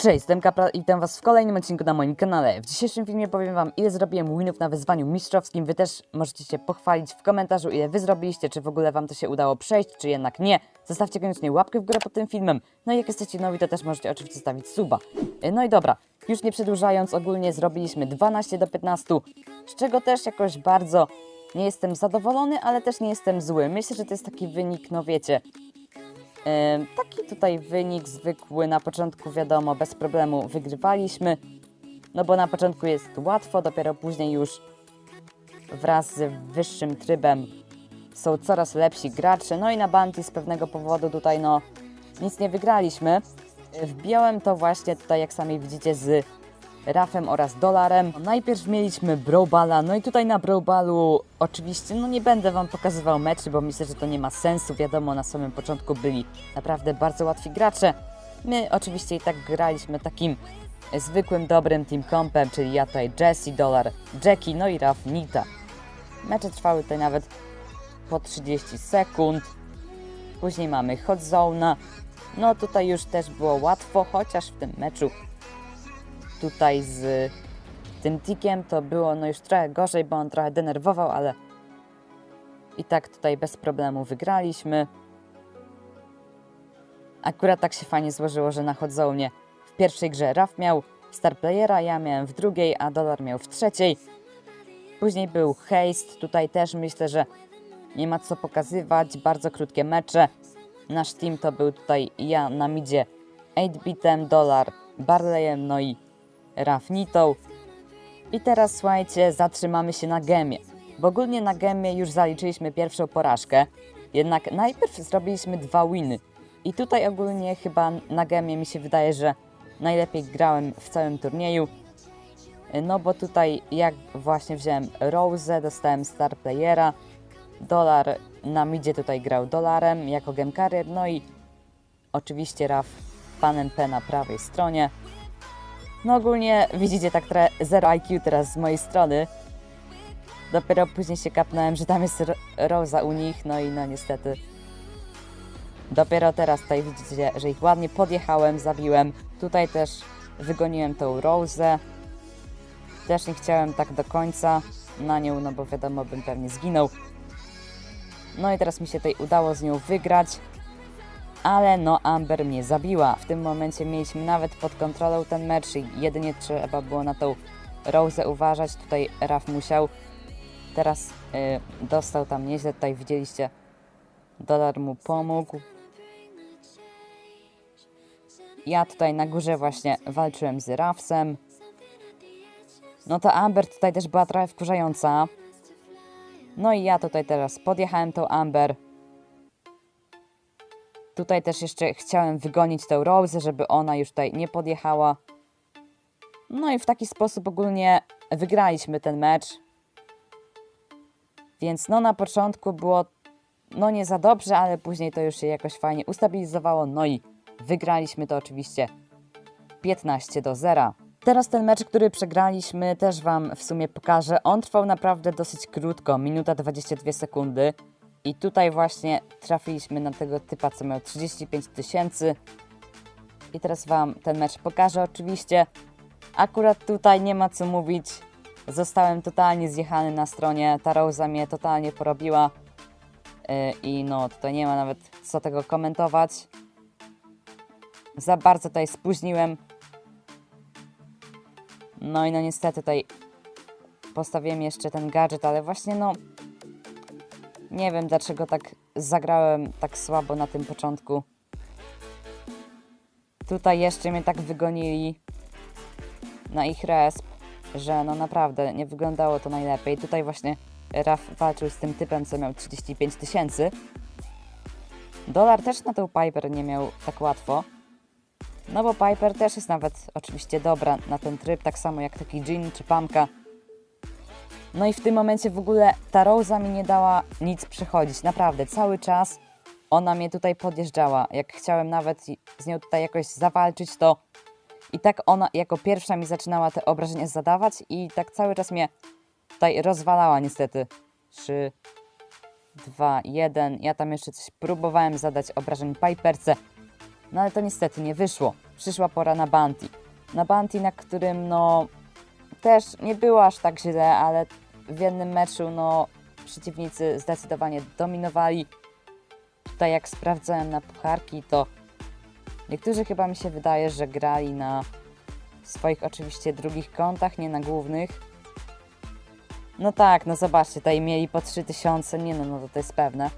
Cześć, jestem Kapra i witam was w kolejnym odcinku na moim kanale. W dzisiejszym filmie powiem wam ile zrobiłem winów na wyzwaniu mistrzowskim. Wy też możecie się pochwalić w komentarzu ile wy zrobiliście, czy w ogóle wam to się udało przejść, czy jednak nie. Zostawcie koniecznie łapkę w górę pod tym filmem. No i jak jesteście nowi, to też możecie oczywiście zostawić suba. E, No i dobra, już nie przedłużając, ogólnie zrobiliśmy 12 do 15, z czego też jakoś bardzo nie jestem zadowolony, ale też nie jestem zły. Myślę, że to jest taki wynik, no wiecie, Taki tutaj wynik zwykły, na początku wiadomo, bez problemu wygrywaliśmy, no bo na początku jest łatwo, dopiero później już wraz z wyższym trybem są coraz lepsi gracze, no i na Bounty z pewnego powodu tutaj no nic nie wygraliśmy. Wbiłem to właśnie tutaj, jak sami widzicie, z Rafem oraz Dolarem. Najpierw mieliśmy Brobala, no i tutaj na Brobalu oczywiście, no nie będę wam pokazywał meczy, bo myślę, że to nie ma sensu. Wiadomo, na samym początku byli naprawdę bardzo łatwi gracze. My oczywiście i tak graliśmy takim zwykłym, dobrym team compem, czyli ja tutaj Jesse, Dolar, Jackie, no i Raf Nita. Mecze trwały tutaj nawet po 30 sekund. Później mamy Hot Zone. No tutaj już też było łatwo, chociaż w tym meczu tutaj z tym tikiem to było no już trochę gorzej, bo on trochę denerwował, ale i tak tutaj bez problemu wygraliśmy. Akurat tak się fajnie złożyło, że na Hodzone w pierwszej grze Raf miał star playera, ja miałem w drugiej, a Dolar miał w trzeciej. Później był Haste, tutaj też myślę, że nie ma co pokazywać, bardzo krótkie mecze. Nasz team to był tutaj ja na midzie 8-bitem, Dolar Barleyem, no i Rafnitą. I teraz słuchajcie, zatrzymamy się na gemie. Bo ogólnie na gemie już zaliczyliśmy pierwszą porażkę, jednak najpierw zrobiliśmy dwa winy. I tutaj ogólnie chyba na gemie mi się wydaje, że najlepiej grałem w całym turnieju. No bo tutaj jak właśnie wziąłem Rose, dostałem star playera, Dolar na midzie tutaj grał dolarem jako game carrier, no i oczywiście Raf panem P na prawej stronie. No ogólnie widzicie tak trochę zero IQ teraz z mojej strony. Dopiero później się kapnąłem, że tam jest Ro- Rosa u nich, no i no niestety. Dopiero teraz tutaj widzicie, że ich ładnie podjechałem, zabiłem. Tutaj też wygoniłem tą Rosę. Też nie chciałem tak do końca na nią, no bo wiadomo, bym pewnie zginął. No i teraz mi się tutaj udało z nią wygrać. Ale no Amber mnie zabiła. W tym momencie mieliśmy nawet pod kontrolą ten mecz i jedynie trzeba było na tą Rose uważać. Tutaj Raf musiał. Teraz y, dostał tam nieźle. Tutaj widzieliście, dolar mu pomógł. Ja tutaj na górze właśnie walczyłem z Rafsem. No to Amber tutaj też była trochę wkurzająca. No i ja tutaj teraz podjechałem tą Amber. Tutaj też jeszcze chciałem wygonić tę Rose, żeby ona już tutaj nie podjechała. No i w taki sposób ogólnie wygraliśmy ten mecz. Więc no na początku było no nie za dobrze, ale później to już się jakoś fajnie ustabilizowało. No i wygraliśmy to oczywiście 15 do 0. Teraz ten mecz, który przegraliśmy, też Wam w sumie pokażę. On trwał naprawdę dosyć krótko, minuta 22 sekundy. I tutaj właśnie trafiliśmy na tego typa, co miał 35 tysięcy. I teraz Wam ten mecz pokażę oczywiście. Akurat tutaj nie ma co mówić. Zostałem totalnie zjechany na stronie. Ta Rosa mnie totalnie porobiła. Yy, I no, tutaj nie ma nawet co tego komentować. Za bardzo tutaj spóźniłem. No i no niestety tutaj postawiłem jeszcze ten gadżet, ale właśnie no nie wiem dlaczego tak zagrałem tak słabo na tym początku. Tutaj jeszcze mnie tak wygonili na ich resp, że no naprawdę nie wyglądało to najlepiej. Tutaj właśnie Raf walczył z tym typem, co miał 35 tysięcy. Dolar też na tą Piper nie miał tak łatwo. No bo Piper też jest nawet oczywiście dobra na ten tryb, tak samo jak taki Jean czy Pamka. No i w tym momencie w ogóle ta Rosa mi nie dała nic przechodzić. Naprawdę, cały czas ona mnie tutaj podjeżdżała. Jak chciałem nawet z nią tutaj jakoś zawalczyć, to i tak ona jako pierwsza mi zaczynała te obrażenia zadawać i tak cały czas mnie tutaj rozwalała niestety. 3, 2, 1. Ja tam jeszcze coś próbowałem zadać obrażeń Piperce, no ale to niestety nie wyszło. przyszła pora na Bounty. Na Bounty, na którym no też nie było aż tak źle, ale w jednym meczu no przeciwnicy zdecydowanie dominowali. Tutaj jak sprawdzałem na pucharki, to niektórzy chyba mi się wydaje, że grali na swoich oczywiście drugich kontach, nie na głównych. No tak, no zobaczcie, tutaj mieli po 3000, nie no, no to, to jest pewne.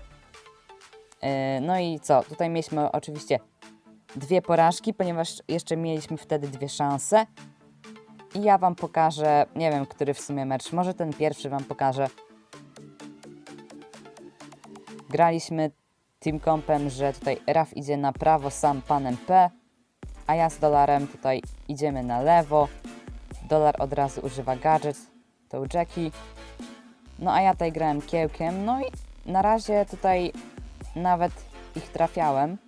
Yy, no i co, tutaj mieliśmy oczywiście dwie porażki, ponieważ jeszcze mieliśmy wtedy dwie szanse. I ja wam pokażę, nie wiem, który w sumie mecz, może ten pierwszy wam pokażę. Graliśmy team kompem, że tutaj Raf idzie na prawo sam panem P, a ja z dolarem tutaj idziemy na lewo. Dolar od razu używa gadżet, to Jackie. No a ja tutaj grałem kiełkiem, no i na razie tutaj nawet ich trafiałem.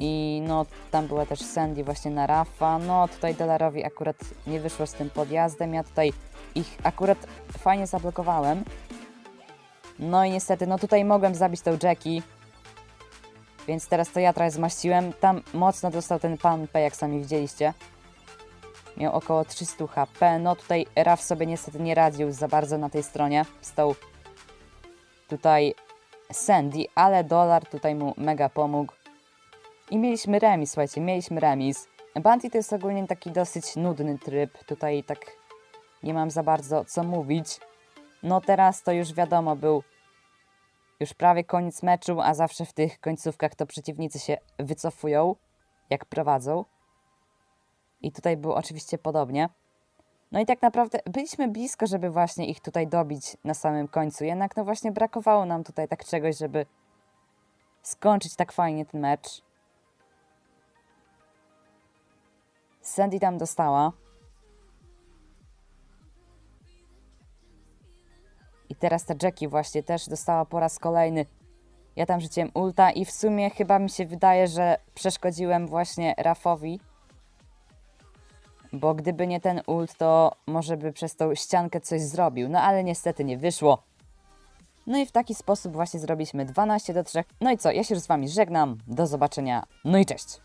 I no, tam była też Sandy właśnie na Rafa. No, tutaj Dolarowi akurat nie wyszło z tym podjazdem. Ja tutaj ich akurat fajnie zablokowałem. No i niestety, no tutaj mogłem zabić tą Jackie. Więc teraz to ja trochę zmaściłem. Tam mocno dostał ten pan P, jak sami widzieliście. Miał około 300 HP. No tutaj Raf sobie niestety nie radził za bardzo na tej stronie z tą tutaj Sandy, ale Dolar tutaj mu mega pomógł. I mieliśmy remis, słuchajcie, mieliśmy remis. Bounty to jest ogólnie taki dosyć nudny tryb, tutaj tak nie mam za bardzo co mówić. No teraz to już wiadomo, był już prawie koniec meczu, a zawsze w tych końcówkach to przeciwnicy się wycofują, jak prowadzą. I tutaj było oczywiście podobnie. No i tak naprawdę byliśmy blisko, żeby właśnie ich tutaj dobić na samym końcu, jednak no właśnie brakowało nam tutaj tak czegoś, żeby skończyć tak fajnie ten mecz. Sandy tam dostała. I teraz ta Jackie właśnie też dostała po raz kolejny. Ja tam rzuciłem ulta i w sumie chyba mi się wydaje, że przeszkodziłem właśnie Rafowi. Bo gdyby nie ten ult, to może by przez tą ściankę coś zrobił. No ale niestety nie wyszło. No i w taki sposób właśnie zrobiliśmy 12 do 3. No i co, ja się już z wami żegnam. Do zobaczenia. No i cześć.